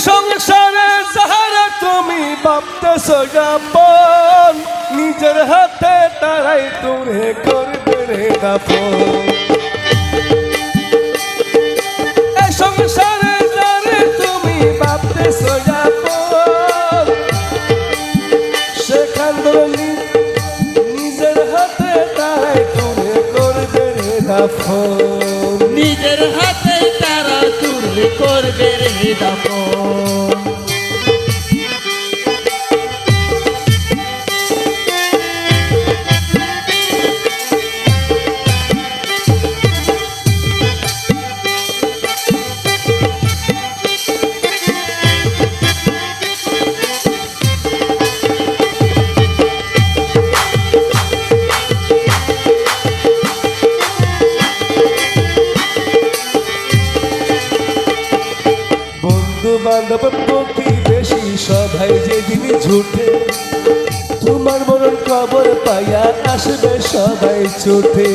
সংসারে যাহারা তুমি ভাবতেছ যাপন নিজের হাতে তারাই তোরে করবে সংসারে যারে তুমি ভাবতেছ যাপন নিজের হাতে তারাই তোরে করবে রে দাপন নিজের হাতে দাপন বান্ধব প্রতিবেশী সবাই যেদিন ঝুঠে তোমার মরণ খবর পাইয়া আসবে সবাই ছুটে।